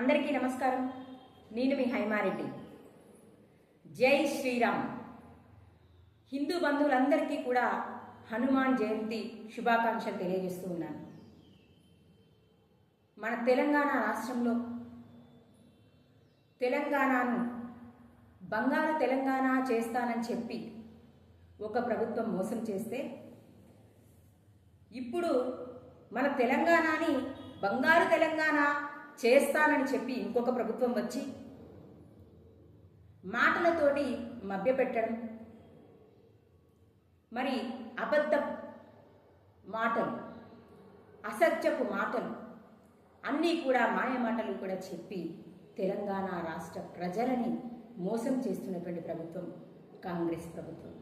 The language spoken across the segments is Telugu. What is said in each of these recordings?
అందరికీ నమస్కారం. నేను మీ హైమారెడ్డి. జై శ్రీరామ్. హిందూ బంధువులందరికీ కూడా హనుమాన్ జయంతి శుభాకాంక్షలు తెలియజేస్తూ ఉన్నాను. మన తెలంగాణ రాష్ట్రంలో తెలంగాణను బంగారు తెలంగాణ చేస్తానని చెప్పి ఒక ప్రభుత్వం మోసం చేస్తే ఇప్పుడు మన తెలంగాణని బంగారు తెలంగాణ చేస్తానని చెప్పి ఇంకొక ప్రభుత్వం వచ్చి మాటలతోటి మభ్యపెట్టడం. మరి అబద్ధ మాటలు అసత్యపు మాటలు అన్నీ కూడా మాయ మాటలు కూడా చెప్పి తెలంగాణ రాష్ట్ర ప్రజలని మోసం చేస్తున్నటువంటి ప్రభుత్వం కాంగ్రెస్ ప్రభుత్వం.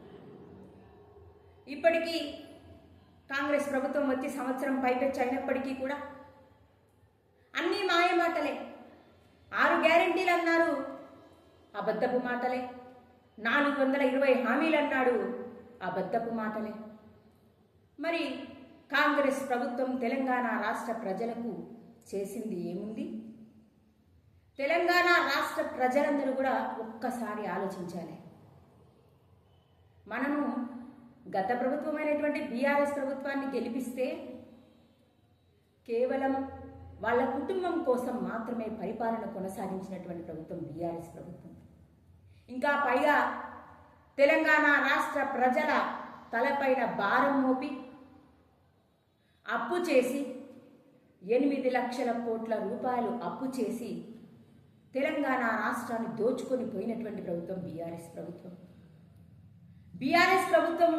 ఇప్పటికీ కాంగ్రెస్ ప్రభుత్వం వచ్చి సంవత్సరం పైపెచ్చి అయినప్పటికీ కూడా మాయ మాటలే. ఆరు గ్యారంటీలు అన్నారు అబద్ధపు మాటలే. నాలుగు వందల ఇరవై హామీలు అన్నాడు అబద్ధపు మాటలే. మరి కాంగ్రెస్ ప్రభుత్వం తెలంగాణ రాష్ట్ర ప్రజలకు చేసింది ఏముంది? తెలంగాణ రాష్ట్ర ప్రజలందరూ కూడా ఒక్కసారి ఆలోచించాలి. మనము గత ప్రభుత్వమైనటువంటి బీఆర్ఎస్ ప్రభుత్వాన్ని గెలిపిస్తే కేవలం వాళ్ళ కుటుంబం కోసం మాత్రమే పరిపాలన కొనసాగించినటువంటి ప్రభుత్వం బీఆర్ఎస్ ప్రభుత్వం. ఇంకా పైగా తెలంగాణ రాష్ట్ర ప్రజల తలపైన భారం మోపి అప్పు చేసి ఎనిమిది లక్షల కోట్ల రూపాయలు అప్పు చేసి తెలంగాణ రాష్ట్రాన్ని దోచుకొని పోయినటువంటి ప్రభుత్వం బీఆర్ఎస్ ప్రభుత్వం. బీఆర్ఎస్ ప్రభుత్వం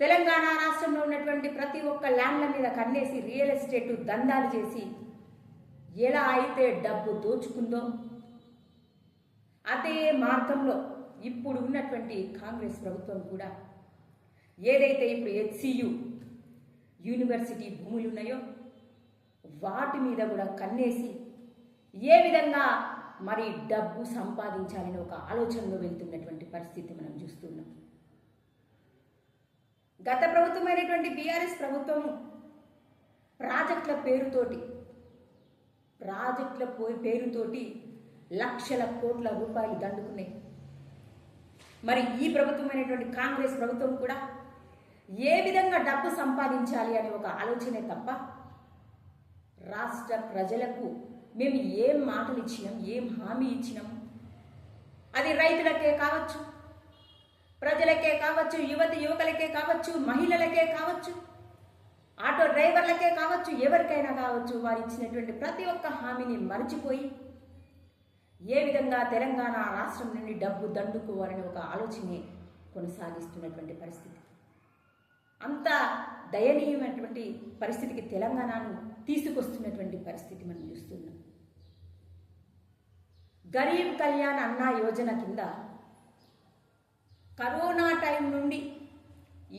తెలంగాణ రాష్ట్రంలో ఉన్నటువంటి ప్రతి ఒక్క ల్యాండ్ల మీద కన్నేసి రియల్ ఎస్టేట్ దందాలు చేసి ఎలా అయితే డబ్బు దోచుకుందో అదే మార్గంలో ఇప్పుడు ఉన్నటువంటి కాంగ్రెస్ ప్రభుత్వం కూడా ఏదైతే ఇప్పుడు హెచ్సియు యూనివర్సిటీ భూములు ఉన్నాయో వాటి మీద కూడా కన్నేసి ఏ విధంగా మరి డబ్బు సంపాదించాలని ఒక ఆలోచనలో వెళ్తున్నటువంటి పరిస్థితి మనం చూస్తున్నాం గత ప్రభుత్వమైనటువంటి బీఆర్ఎస్ ప్రభుత్వం ప్రాజెక్టుల పేరుతోటి ప్రాజెక్టుల పోయి పేరుతోటి లక్షల కోట్ల రూపాయలు దండుకున్నాయి. మరి ఈ ప్రభుత్వమైనటువంటి కాంగ్రెస్ ప్రభుత్వం కూడా ఏ విధంగా డబ్బు సంపాదించాలి అనే ఒక ఆలోచనే తప్ప రాష్ట్ర ప్రజలకు మేము ఏం మాటలు ఇచ్చినాం ఏం హామీ ఇచ్చినాం? అది రైతులకే కావచ్చు ప్రజలకే కావచ్చు యువతి యువకులకే కావచ్చు మహిళలకే కావచ్చు. ఆటో డ్రైవర్లకే కావచ్చు ఎవరికైనా కావచ్చు వారు ఇచ్చినటువంటి ప్రతి ఒక్క హామీని మరచిపోయి ఏ విధంగా తెలంగాణ రాష్ట్రం నుండి డబ్బు దండుకోవాలని ఒక ఆలోచనే కొనసాగిస్తున్నటువంటి పరిస్థితి. అంత దయనీయమైనటువంటి పరిస్థితికి తెలంగాణను తీసుకొస్తున్నటువంటి పరిస్థితి మనం చూస్తున్నాం. గరీబ్ కళ్యాణ్ అన్న యోజన కింద కరోనా టైం నుండి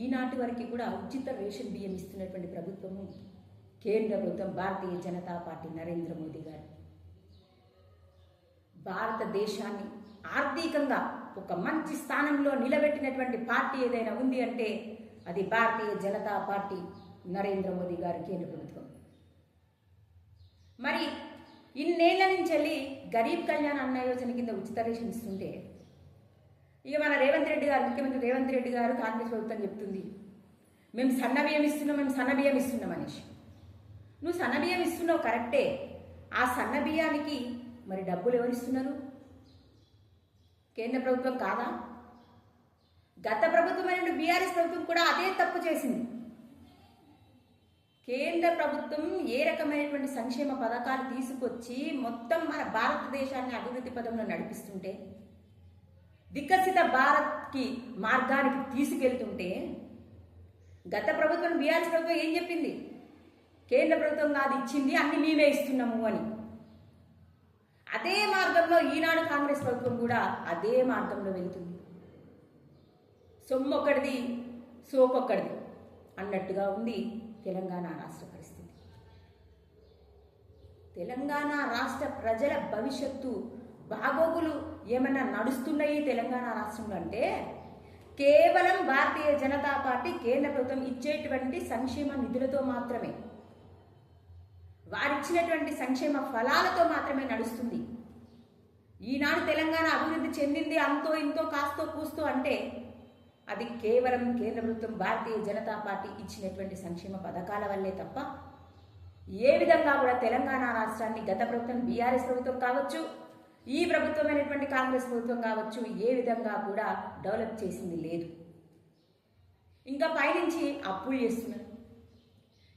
ఈనాటి వరకు కూడా ఉచిత రేషన్ బియ్యం ఇస్తున్నటువంటి ప్రభుత్వము కేంద్ర ప్రభుత్వం భారతీయ జనతా పార్టీ నరేంద్ర మోదీ గారు. భారతదేశాన్ని ఆర్థికంగా ఒక మంచి స్థానంలో నిలబెట్టినటువంటి పార్టీ ఏదైనా ఉంది అంటే అది భారతీయ జనతా పార్టీ నరేంద్ర మోదీ గారు కేంద్ర ప్రభుత్వం. మరి ఇన్నేళ్ళ నుంచి వెళ్ళి గరీబ్ కళ్యాణ్ అన్న యోజన కింద ఉచిత రేషన్ ఇస్తుంటే ఇక మన రేవంత్ రెడ్డి గారు ముఖ్యమంత్రి రేవంత్ రెడ్డి గారు కాంగ్రెస్ ప్రభుత్వం చెప్తుంది. మేము సన్న బియ్యం ఇస్తున్నాం మేము సన్న బియ్యం ఇస్తున్నాం అనేసి. నువ్వు సన్న బియ్యం ఇస్తున్నావు కరెక్టే. ఆ సన్న బియ్యానికి మరి డబ్బులు ఎవరు ఇస్తున్నారు? కేంద్ర ప్రభుత్వం కాదా? గత ప్రభుత్వం అయిన బీఆర్ఎస్ ప్రభుత్వం కూడా అదే తప్పు చేసింది. కేంద్ర ప్రభుత్వం ఏ రకమైనటువంటి సంక్షేమ పథకాలు తీసుకొచ్చి మొత్తం మన భారతదేశాన్ని అభివృద్ధి పదంలో నడిపిస్తుంటే వికసిత భారత్కి మార్గానికి తీసుకెళ్తుంటే గత ప్రభుత్వం బీఆర్ఎస్ ప్రభుత్వం ఏం చెప్పింది? కేంద్ర ప్రభుత్వం కాదు ఇచ్చింది అన్ని మేమే ఇస్తున్నాము అని. అదే మార్గంలో ఈనాడు కాంగ్రెస్ ప్రభుత్వం కూడా అదే మార్గంలో వెళ్తుంది. సొమ్మొక్కడిది సోకొక్కడిది అన్నట్టుగా ఉంది తెలంగాణ రాష్ట్ర పరిస్థితి. తెలంగాణ రాష్ట్ర ప్రజల భవిష్యత్తు బాగోగులు ఏమైనా నడుస్తున్నాయి తెలంగాణ రాష్ట్రంలో అంటే కేవలం భారతీయ జనతా పార్టీ కేంద్ర ప్రభుత్వం ఇచ్చేటువంటి సంక్షేమ నిధులతో మాత్రమే వారిచ్చినటువంటి సంక్షేమ ఫలాలతో మాత్రమే నడుస్తుంది. ఈనాడు తెలంగాణ అభివృద్ధి చెందింది అంతో ఇంతో కాస్తో కూస్తూ అంటే అది కేవలం కేంద్ర ప్రభుత్వం భారతీయ జనతా పార్టీ ఇచ్చినటువంటి సంక్షేమ పథకాల వల్లే తప్ప ఏ విధంగా కూడా తెలంగాణ రాష్ట్రాన్ని గత ప్రభుత్వం బీఆర్ఎస్ ప్రభుత్వం కావచ్చు ఈ ప్రభుత్వమైనటువంటి కాంగ్రెస్ ప్రభుత్వం కావచ్చు ఏ విధంగా కూడా డెవలప్ చేసింది లేదు. ఇంకా పైనుంచి అప్పులు చేస్తున్నారు.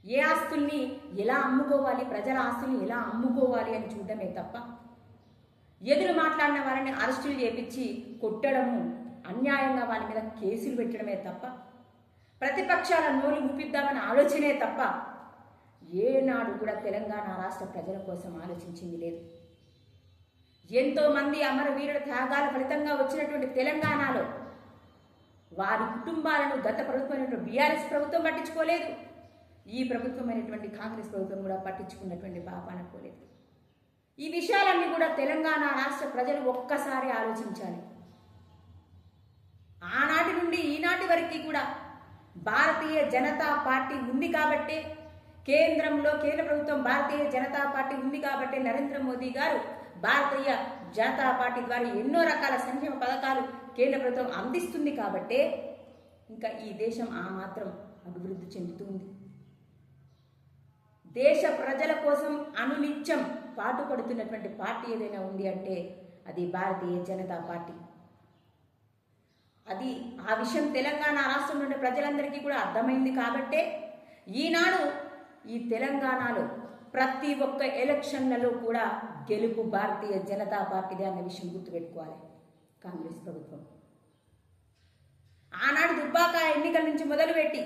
ఏ ఆస్తుల్ని ఎలా అమ్ముకోవాలి ప్రజల ఆస్తుల్ని ఎలా అమ్ముకోవాలి అని చూడడమే తప్ప ఎదురు మాట్లాడిన వారిని అరెస్టులు చేపించి కొట్టడము అన్యాయంగా వారి మీద కేసులు పెట్టడమే తప్ప ప్రతిపక్షాల నోరు ఊపిద్దామని ఆలోచనే తప్ప ఏనాడు కూడా తెలంగాణ రాష్ట్ర ప్రజల కోసం ఆలోచించింది లేదు. ఎంతో మంది అమరవీరుల త్యాగాల ఫలితంగా వచ్చినటువంటి తెలంగాణలో వారి కుటుంబాలను గత ప్రభుత్వమైనటువంటి బీఆర్ఎస్ ప్రభుత్వం పట్టించుకోలేదు. ఈ ప్రభుత్వమైనటువంటి కాంగ్రెస్ ప్రభుత్వం కూడా పట్టించుకున్నటువంటి పాపాన పోలేదు. ఈ విషయాలన్నీ కూడా తెలంగాణ రాష్ట్ర ప్రజలు ఒక్కసారి ఆలోచించాలి. ఆనాటి నుండి ఈనాటి వరకు కూడా భారతీయ జనతా పార్టీ ఉంది కాబట్టే కేంద్రంలో కేంద్ర ప్రభుత్వం భారతీయ జనతా పార్టీ ఉంది కాబట్టి నరేంద్ర మోదీ గారు భారతీయ జనతా పార్టీ ద్వారా ఎన్నో రకాల సంక్షేమ పథకాలు కేంద్ర ప్రభుత్వం అందిస్తుంది కాబట్టే ఇంకా ఈ దేశం ఆ మాత్రం అభివృద్ధి చెందుతుంది దేశ ప్రజల కోసం అనునిత్యం పాటుపడుతున్నటువంటి పార్టీ ఏదైనా ఉంది అంటే అది భారతీయ జనతా పార్టీ. అది ఆ విషయం తెలంగాణ రాష్ట్రంలోని ప్రజలందరికీ కూడా అర్థమైంది కాబట్టే ఈనాడు ఈ తెలంగాణలో ప్రతి ఒక్క ఎలక్షన్లలో కూడా గెలుపు భారతీయ జనతా పార్టీదే అన్న విషయం గుర్తుపెట్టుకోవాలి. కాంగ్రెస్ ప్రభుత్వం. ఆనాడు దుబ్బాక ఎన్నికల నుంచి మొదలుపెట్టి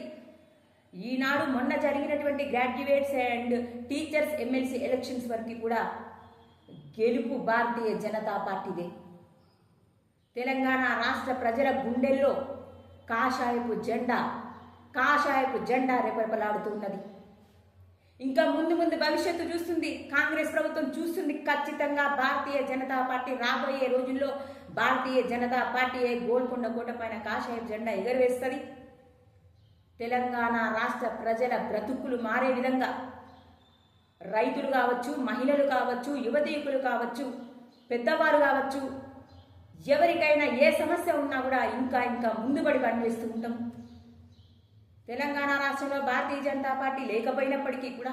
ఈనాడు మొన్న జరిగినటువంటి graduates and teachers MLC elections వరకు కూడా గెలుపు భారతీయ జనతా పార్టీదే. తెలంగాణ రాష్ట్ర ప్రజల గుండెల్లో కాషాయపు జెండా కాషాయపు జెండా రెపరెపలాడుతున్నది ఇంకా ముందు ముందు భవిష్యత్తు చూస్తుంది. కాంగ్రెస్ ప్రభుత్వం చూస్తుంది ఖచ్చితంగా భారతీయ జనతా పార్టీ రాబోయే రోజుల్లో భారతీయ జనతా పార్టీ గోల్కొండ కోట పైన కాషాయపు జెండా ఎగరవేస్తుంది. తెలంగాణ రాష్ట్ర ప్రజల బ్రతుకులు మారే విధంగా రైతులు కావచ్చు మహిళలు కావచ్చు యువతీయుకులు కావచ్చు పెద్దవారు కావచ్చు ఎవరికైనా ఏ సమస్య ఉన్నా కూడా ఇంకా ఇంకా ముందుబడి పనిచేస్తూ ఉంటాం. తెలంగాణ రాష్ట్రంలో భారతీయ జనతా పార్టీ లేకపోయినప్పటికీ కూడా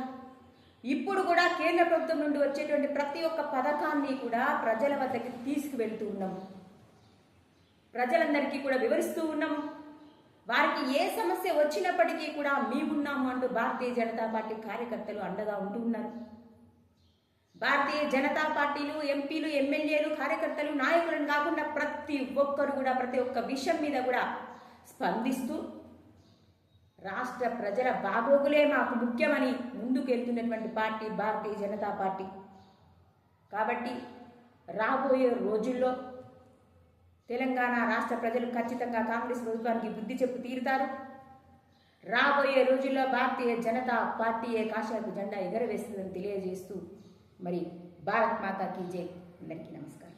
ఇప్పుడు కూడా కేంద్ర ప్రభుత్వం నుండి వచ్చేటువంటి ప్రతి ఒక్క పథకాన్ని కూడా ప్రజల వద్దకి తీసుకువెళ్తూ ఉన్నాము ప్రజలందరికీ కూడా వివరిస్తూ ఉన్నాము వారికి ఏ సమస్య వచ్చినప్పటికీ కూడా మేమున్నాము అంటూ భారతీయ జనతా పార్టీ కార్యకర్తలు అండగా ఉంటూ ఉన్నారు. భారతీయ జనతా పార్టీలు ఎంపీలు ఎమ్మెల్యేలు కార్యకర్తలు నాయకులను కాకుండా ప్రతి ఒక్కరు కూడా ప్రతి ఒక్క విషయం మీద కూడా స్పందిస్తూ రాష్ట్ర ప్రజల బాగోగులే మాకు ముఖ్యమని ముందుకెళ్తున్నటువంటి పార్టీ భారతీయ జనతా పార్టీ. కాబట్టి రాబోయే రోజుల్లో తెలంగాణ రాష్ట్ర ప్రజలు ఖచ్చితంగా కాంగ్రెస్ ప్రభుత్వానికి బుద్ధి చెప్పు తీరుతారు. రాబోయే రోజుల్లో భారతీయ జనతా పార్టీయే కాషాయపు జెండా ఎగరవేస్తుందని తెలియజేస్తూ మరి భారత్ మాతా కీ జై. అందరికీ నమస్కారం.